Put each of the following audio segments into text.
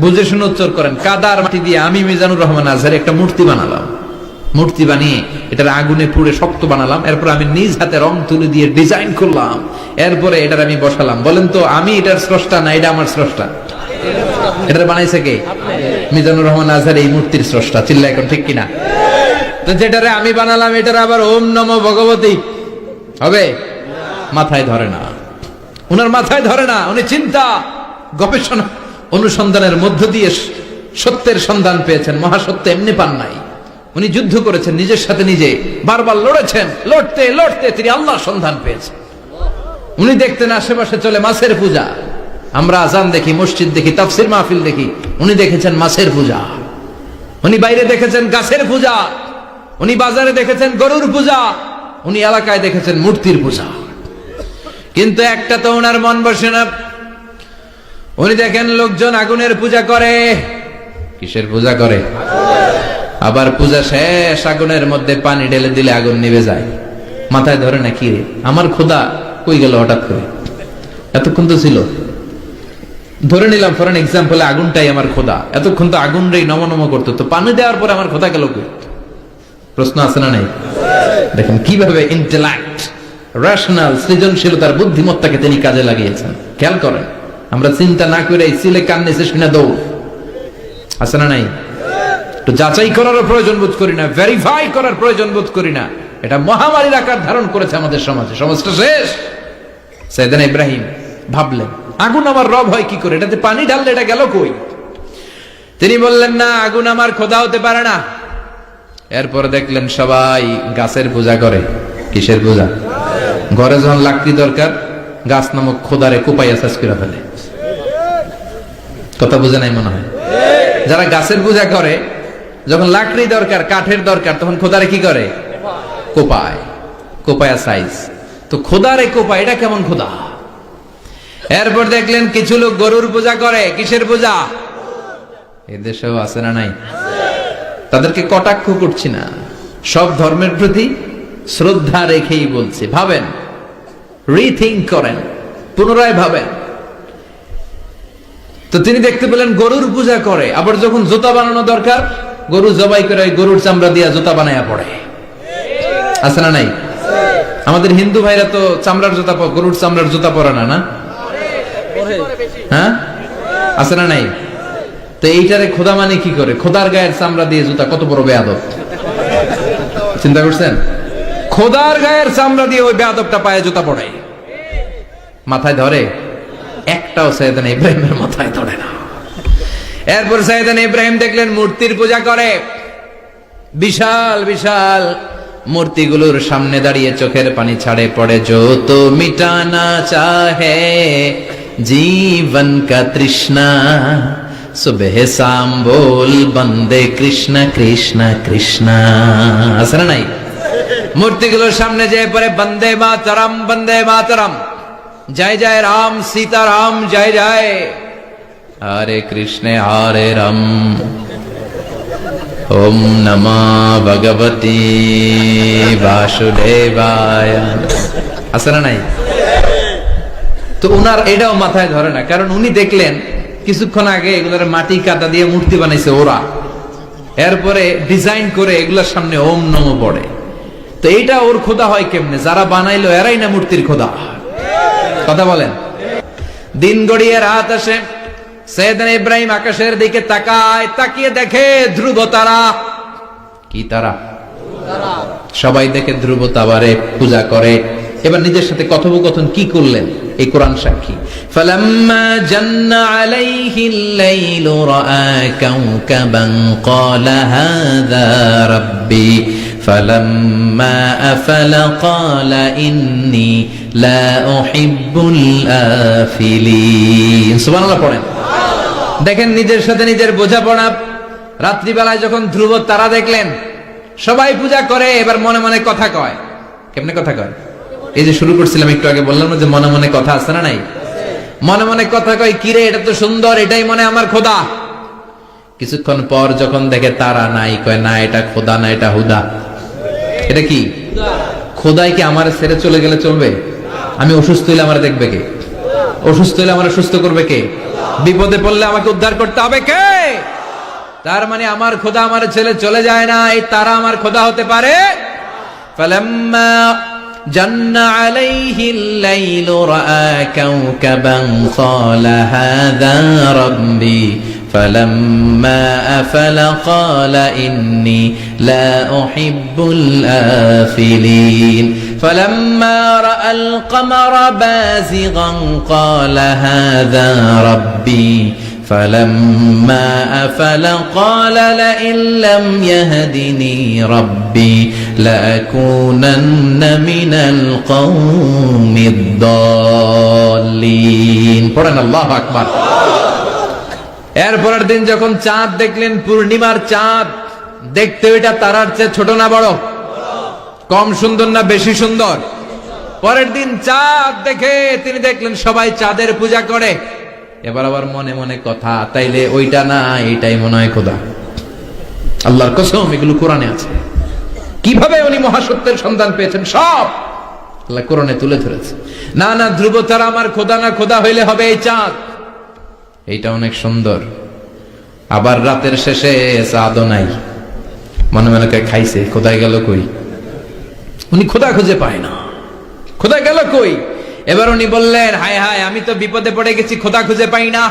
বুঝে শুনে উচ্চার করেন, কাদার মাটি দিয়ে আমি মিজানুর রহমান আজহার একটা মূর্তি বানালাম। মূর্তি বানিয়ে এটার আগুনে পুড়ে শক্ত বানালাম, এরপর আমি নিজ হাতে রং তুলে দিয়ে ডিজাইন করলাম। এরপরে এটার আমি বসালাম। বলেন তো, আমি এটার স্রষ্টা না, এটা আমার স্রষ্টা? এটা বানাইছে কে? মিজানুর রহমান আজহার এই মূর্তির স্রষ্টা চিল্লা এখন ঠিক কিনা? তো যেটারে আমি বানালাম, এটার আবার ওম নম ভগবতী। হবে? মাথায় ধরে না। উনার মাথায় ধরে না, উনি চিন্তা, গবেষণা। অনুসন্ধানের মধ্য দিয়ে সত্যের সন্ধান পেয়েছেন। মহাসত্য এমনি পান নাই। উনি যুদ্ধ করেছেন, নিজের সাথে নিজে। বারবার লড়েছেন, লড়তে লড়তে তিনি আল্লাহর সন্ধান পেয়েছেন। উনি দেখতেন আশেপাশে চলে মাছের পূজা। আমরা আজান দেখি, মসজিদ দেখি, তাফসির মাহফিল দেখি। উনি দেখেছেন মাছের পূজা। উনি বাইরে দেখেছেন গাছের পূজা। উনি বাজারে দেখেছেন গরুর পূজা। উনি এলাকায় দেখেছেন মূর্তির পূজা। কিন্তু একটা তো ওনার মন বসে না। উনি দেখেন লোকজন আগুনের পূজা করে। কিসের পূজা করে? আবার পূজা শেষ, আগুনের মধ্যে পানি ঢেলে দিলে আগুন নিভে যায়। মাথায় ধরে না, কি আমার খোদা কই গেল হঠাৎ করে? এতক্ষণ তো ছিল। ধরে নিলাম ফর এক্সাম্পল আগুনটাই আমার খোদা এতক্ষণ তো আগুন রে নম নম করতো। তো পানি দেওয়ার পরে আমার খোদা গেল কই? প্রশ্ন আছে না নাই? দেখেন কীভাবে ইন্টেলেক্ট রেশনাল সৃজনশীলতার বুদ্ধিমত্তাকে তিনি কাজে লাগিয়েছেন। খেয়াল করেন। আমরা চিন্তা না করে সিলে কান নিচে শুনে দৌড়। আছে না নাই? তো যাচাই করারও প্রয়োজন বোধ করি না ভেরিফাই করার প্রয়োজন বোধ করি না। এটা মহামারীর আকার ধারণ করেছে আমাদের সমাজে। সমাজটা শেষ। সৈদান ইব্রাহিম ভাবলেন, আগুন আমার রব হয় কি করে? এটাতে পানি ঢাললে এটা গেল কই? তিনি বললেন, না, আগুন আমার খোদা হতে পারে না। এরপর দেখলেন সবাই গাছের পূজা করে। কিসের পূজা? ঘরে যখন লাকড়ি দরকার, গাছ নামক খোদারে কোপাইয়া শেষ করে ফেলে। কথা বুঝে নাই মনে হয়। যারা গাছের পূজা করে, যখন লাকড়ি দরকার, কাঠের দরকার, তখন খোদারে কি করে? কোপায়। কোপায়া সাইজ তো খোদারে কোপায় এটা কেমন খোদা? এরপর দেখলেন কিছু লোক গরুর পূজা করে, কিসের পূজা? এদেশেও আছে না নাই? তাদেরকে কটাক্ষ করছি না। সব ধর্মের প্রতি শ্রদ্ধা রেখেই বলছি, ভাবেন রিথিঙ্ক করেন, পুনরায় ভাবেন। তো তিনি দেখতে পেলেন গরুর পূজা করে। আবার যখন জুতা বানানো দরকার, গরু জবাই করে গরুর চামড়া দিয়া জুতা বানায়া পড়ে। আছে না নাই? আমাদের হিন্দু ভাইরা তো চামড়ার জুতা গরুর চামড়ার জুতা পরে না না? হ্যাঁ? আছে না নাই? তো এইটারে খোদা মানে কি করে? খোদার গায়ের চামড়া দিয়ে জুতা কত বড় বেয়াদব। চিন্তা করছেন? খোদার গায়ের চামড়া দিয়ে ওই বেয়াদবটা পায়ে জুতা পড়ে মাথায় ধরে? একটাও সৈয়দান ইব্রাহিমের মাথায় ধরে না। এরপর সৈয়দান ইব্রাহিম দেখলেন মূর্তির পূজা করে। বিশাল বিশাল মূর্তিগুলোর সামনে দাঁড়িয়ে চোখের পানি ছাড়ে পড়ে যত মিটানা চাহে, জীবন কা তৃষ্ণা, সুবেহ শাম বল বন্দে কৃষ্ণ কৃষ্ণ কৃষ্ণ। না নাই? মূর্তিগুলোর সামনে যে পরে বন্দে মাতরম বন্দে মাতরম। জয় জয় রাম সীতারাম, জয় জয়। হরে কৃষ্ণ, হরে রাম। ওম নমা ভগবতী বাসুদেবায়। আছে না নাই? তো উনার এটাও মাথায় ধরে না, কারণ উনি দেখলেন, কিছুক্ষণ আগে এগুলোর মাটি কাদা দিয়ে মূর্তি বানাইছে ওরা। এরপরে ডিজাইন করে এগুলোর সামনে ওম নম পড়ে। তো এইটা ওর খোদা হয় কেমনে? যারা বানাইলো এরাই না মূর্তির খোদা। কথা বলেন দিন গড়িয়ে রাত আসে সৈয়দান ইব্রাহিম আকাশের দিকে তাকায় তাকিয়ে দেখে ধ্রুব তারা কি তারা সবাই দেখে ধ্রুব তাবারে পূজা করে এবার নিজের সাথে কথোপকথন কি করলেন এই কোরআন সাক্ষী فلما جن عليه الليل راى كوكبا قال هذا ربي فلما افل قال اني لا احب الافلين সুবহানাল্লাহ পড়েন দেখেন নিজের সাথে নিজের বোঝাপড়া রাত্রিবেলায় যখন ধ্রুব তারা দেখলেন সবাই পূজা করে এবার মনে মনে কথা কয় কেমনে কথা কয় এই যে শুরু করছিলাম একটু আগে বললাম না যে মনে মনে কথা আছে না নাই মনে মনে কথা কয় কিরে এটা তো সুন্দর এটাই মনে আমার খোদা কিছুক্ষণ পর যখন দেখে তারা নাই কয় না এটা খোদা না এটা হুদা এটা কি খোদাই কি আমার ছেড়ে চলে গেলে চলবে আমি অসুস্থ হইলে আমার দেখবে কে অসুস্থ হইলে আমার সুস্থ করবে কে বিপদে পড়লে আমাকে উদ্ধার করতে হবে কে তার মানে আমার খোদা আমার ছেলে চলে যায় না এই তারা আমার খোদা হতে পারে فلما جن عليه الليل رأى كوكبا قال هذا ربي فلما أفل قال إني لا أحب الآفلين. فلما رأى القمر بازغا قال هذا ربي. فلما أفل قال لئن لم يهدني ربي لأكونن من القوم الضالين. قرآن الله أكبر. এরপরের দিন যখন চাঁদ দেখলেন পূর্ণিমার চাঁদ, দেখতে ওইটা তারার চেয়ে ছোট না বড়? কম সুন্দর না বেশি সুন্দর? পরের দিন চাঁদ দেখে তিনি দেখলেন সবাই চাঁদের পূজা করে। এবার আবার মনে মনে কথা, তাইলে ওইটা না, এইটাই মনে হয় খোদা। আল্লাহর কসম, এগুলো কোরআনে আছে। কীভাবে উনি মহাসত্যের সন্ধান পেয়েছেন? সব আল্লাহ কোরআনে তুলে ধরেছে। না না ধ্রুব তারা আমার খোদা না, খোদা হইলে হবে এই চাঁদ। এইটা অনেক সুন্দর। আবার রাতের শেষে চাঁদও নাই। মনে মনে খাইছে কোথায় গেল কই? উনি খোদা খুঁজে পায় না। খোদা গেল কই? এবার উনি বললেন, হায় হায়, আমি তো বিপদে পড়ে গেছি, খোদা খুঁজে পাই না।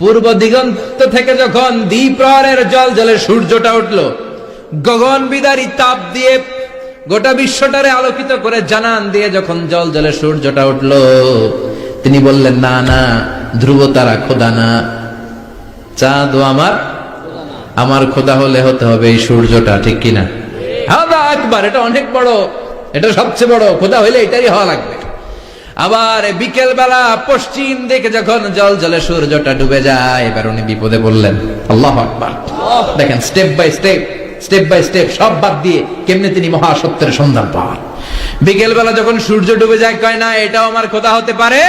পূর্ব দিগন্ত থেকে যখন দ্বীপ্রহরের জল জলে সূর্যটা উঠল, গগন বিদারী তাপ দিয়ে গোটা বিশ্বটারে আলোকিত করে জানান দিয়ে যখন জল জলে সূর্যটা উঠল, তিনি বললেন, না না, ধ্রুব তারা খোদা না। চাঁদ আমার আমার খোদা হলে হতে হবে এই সূর্যটা, ঠিক কিনা? হাদা একবার এটা অনেক বড়, এটা সবচেয়ে বড়, খোদা হইলে এটাই হওয়া লাগবে। আবার বিকেল বেলা পশ্চিম দিকে যখন জল জলে সূর্যটা ডুবে যায়, এবার উনি বিপদে বললেন আল্লাহ আকবার। দেখেন step by step step by step সব বাদ দিয়ে কেমনে তিনি মহাসত্যের সন্ধান পান। বিকেল বেলা যখন সূর্য ডুবে যায়, কয় না, এটাও আমার খোদা হতে পারে।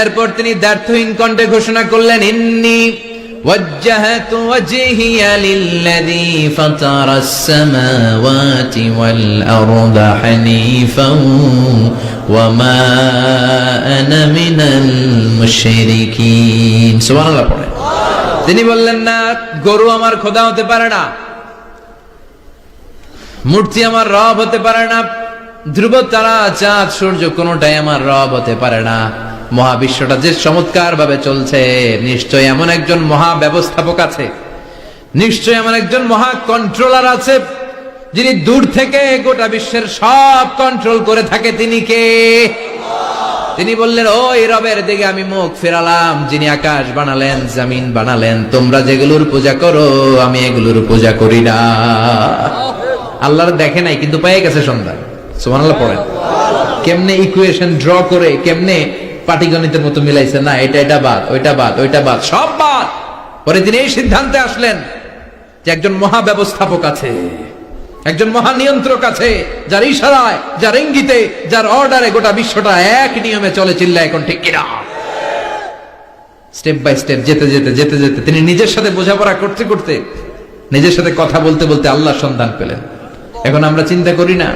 এরপর তিনি দ্ব্যর্থহীন কণ্ঠে ঘোষণা করলেন, ইন্নি وجهت وجهي للذي فطر السماوات والأرض حنيفا وما أنا من المشركين سبحان الله পড়ে তিনি বললেন না গরু আমার খোদা হতে পারে না মূর্তি আমার রব হতে পারে না ধ্রুব তারা চাঁদ সূর্য কোনোটাই আমার রব হতে পারে না মহাবিশ্বটা যে চমৎকার ভাবে চলছে, নিশ্চয় এমন একজন মহা ব্যবস্থাপক আছে, নিশ্চয় এমন একজন মহা কন্ট্রোলার আছে, যিনি দূর থেকে গোটা বিশ্বের সব কন্ট্রোল করে থাকে। তিনি কে? তিনি বললেন, ওই রবের দিকে আমি মুখ ফেরালাম, যিনি আকাশ বানালেন, জামিন বানালেন। তোমরা যেগুলোর পূজা করো, আমি এগুলোর পূজা করি না। আল্লাহর দেখে নাই, কিন্তু পেয়ে গেছে সন্ধান। সুবহানাল্লাহ, পড়েন। কেমনে ইকুয়েশন ড্র করে, কেমনে পাটিগণিতের মতো মিলাইছে। না, এটা এটা বাদ, ওইটা বাদ ওইটা বাদ। সব বাদ। পরে তিনি এই সিদ্ধান্তে আসলেন যে একজন মহা ব্যবস্থাপক আছে, একজন মহা নিয়ন্ত্রক আছে, যার ইশারায়, যার ইঙ্গিতে, যার অর্ডারে গোটা বিশ্বটা এক নিয়মে চলে চিল্লা এখন, ঠিক কিনা? স্টেপ বাই স্টেপ, যেতে যেতে যেতে যেতে। তিনি নিজের সাথে বোঝাপড়া করতে করতে, নিজের সাথে কথা বলতে বলতে আল্লাহ সন্ধান পেলেন। এখন আমরা চিন্তা করি না,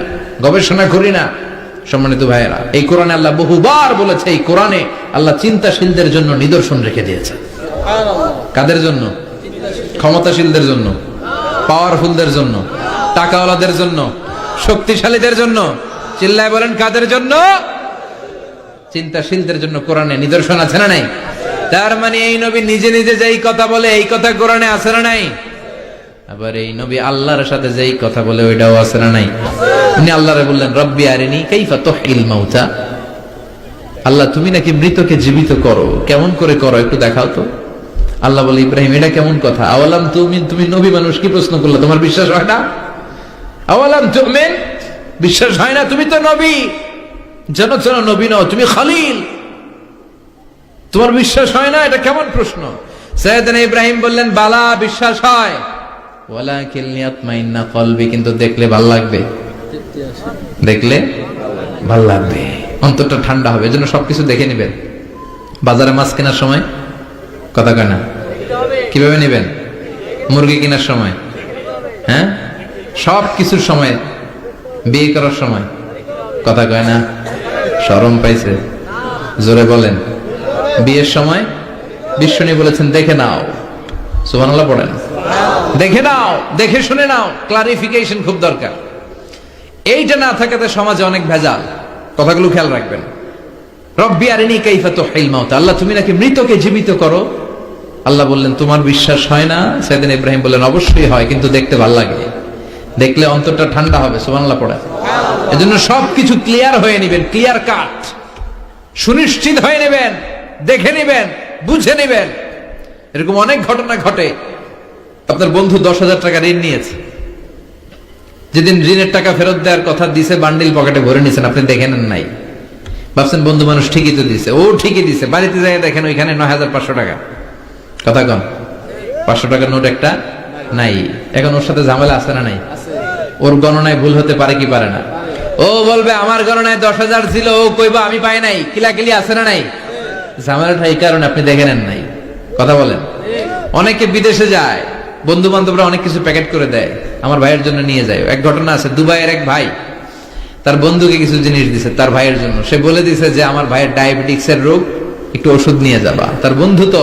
গবেষণা করি না সম্মানিত ভাইয়েরা, এই কোরআনে আল্লাহ বহুবার বলেছে, এই কোরআনে আল্লাহ চিন্তাশীলদের জন্য নিদর্শন রেখে দিয়েছে। কাদের জন্য? ক্ষমতাশীলদের জন্য পাওয়ারফুলদের জন্য, টাকাওয়ালাদের জন্য, শক্তিশালীদের জন্য। চিল্লায় বলেন, কাদের জন্য? চিন্তাশীলদের জন্য কোরআনে নিদর্শন আছে না নাই? তার মানে এই নবী নিজে নিজে যেই কথা বলে, এই কথা কোরআনে আছে না নাই? আবার এই নবী আল্লাহর সাথে যেই কথা বলে, ওইটাও আছে না নাই? উনি আল্লাহরে বললেন, রব্বি আরিনি কাইফা তুহিল মাউতা। আল্লাহ, তুমি নাকি মৃতকে জীবিত করো। কেমন করে করো একটু দেখাও তো। আল্লাহ বলে, ইব্রাহিম, এটা কেমন কথা? আওয়ালাম তুমি তুমি নবী মানুষ, কি প্রশ্ন করলে? তোমার বিশ্বাস হয় না? আওয়ালাম তুমি বিশ্বাস হয় না, তুমি তো নবী। যেন যেন নবী নও, তুমি খালিল। তোমার বিশ্বাস হয় না? এটা কেমন প্রশ্ন? সৈয়দনা ইব্রাহিম বললেন, বালা, বিশ্বাস হয়। ওয়ালাকিন লিয়াতমাইন্না কলবি, কিন্তু দেখলে ভালো লাগবে। দেখলে ভালো লাগবে। অন্তরটা ঠান্ডা হবে, এজন্য সবকিছু দেখে নেবেন। বাজারে মাছ কেনার সময়? কথা কয় না। কীভাবে নেবেন? মুরগি কেনার সময়? হ্যাঁ? সব কিছুর সময়, বিয়ে করার সময়। কথা কয় না। সরম পাইছে। জোরে বলেন। বিয়ের সময়? বিশ্বনী বলেছেন, দেখে নাও। সুবহানাল্লাহ পড়েন। দেখে নাও, দেখে শুনে নাও। ক্লারিফিকেশন খুব দরকার। এইটা না থাকাতে সমাজে অনেক ভেজাল। কথাগুলো খেয়াল রাখবেন। রব্বি আরিনি কাইফা তুহিল মাউত। আল্লাহ, তুমি নাকি মৃতকে জীবিত করো? আল্লাহ বললেন, তোমার বিশ্বাস হয় না? সেদিন ইব্রাহিম বললেন, অবশ্যই হয়, কিন্তু দেখতে ভালো লাগে। দেখলে অন্তরটা ঠান্ডা হবে, সুবহানাল্লাহ পড়ে। এজন্য সবকিছু ক্লিয়ার হয়ে নেবেন, ক্লিয়ার কাট। সুনিশ্চিত হয়ে নেবেন, দেখে নেবেন, বুঝে নেবেন। এরকম অনেক ঘটনা ঘটে। আপনার বন্ধু দশ হাজার টাকা ঋণ নিয়েছে। যেদিন ঋণের টাকা ফেরত দেওয়ার কথা দিছে বান্ডিল পকেটে ভরে নিয়েছেন আপনি দেখে নেন নাই। ভাবছেন বন্ধু মানুষ ঠিকই তো দিছে। ও ঠিকই দিছে। বাড়িতে যাই দেখেন ওইখানে নয় হাজার পাঁচশো টাকা। কথা কন, পাঁচশো টাকার নোট একটা নাই। এখন ওর সাথে ঝামেলা আছে না নাই? ওর গণনায় ভুল হতে পারে কি পারে না? ও বলবে, আমার গণনায় দশ হাজার ছিল, ও কইবা, আমি পাই নাই। কিলাকিলি আছে না নাই? ঝামেলাটা এই কারণে আপনি দেখে নেন নাই। কথা বলেন। অনেকে বিদেশে যায়। বন্ধু বান্ধবরা অনেক কিছু প্যাকেট করে দেয়। আমার ভাইয়ের জন্য নিয়ে যায় এক ঘটনা আছে, দুবাইয়ের এক ভাই, তার বন্ধুকে কিছু জিনিস দিছে তার ভাইয়ের জন্য। সে বলে দিছে যে, আমার ভাইয়ের ডায়াবেটিক্স এর রোগ, একটু ওষুধ নিয়ে যাবা। তার বন্ধু তো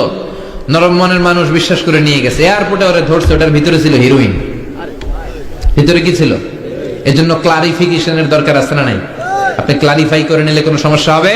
নরম মনের মানুষ বিশ্বাস করে নিয়ে গেছে। এয়ারপোর্টে ওরা ধরছে, ওটার ভিতরে ছিল হিরোইন। ভিতরে কি ছিল? এজন্য ক্লারিফিকেশনের দরকার আছে না নাই? আপনি ক্লারিফাই করে নিলে কোনো সমস্যা হবে?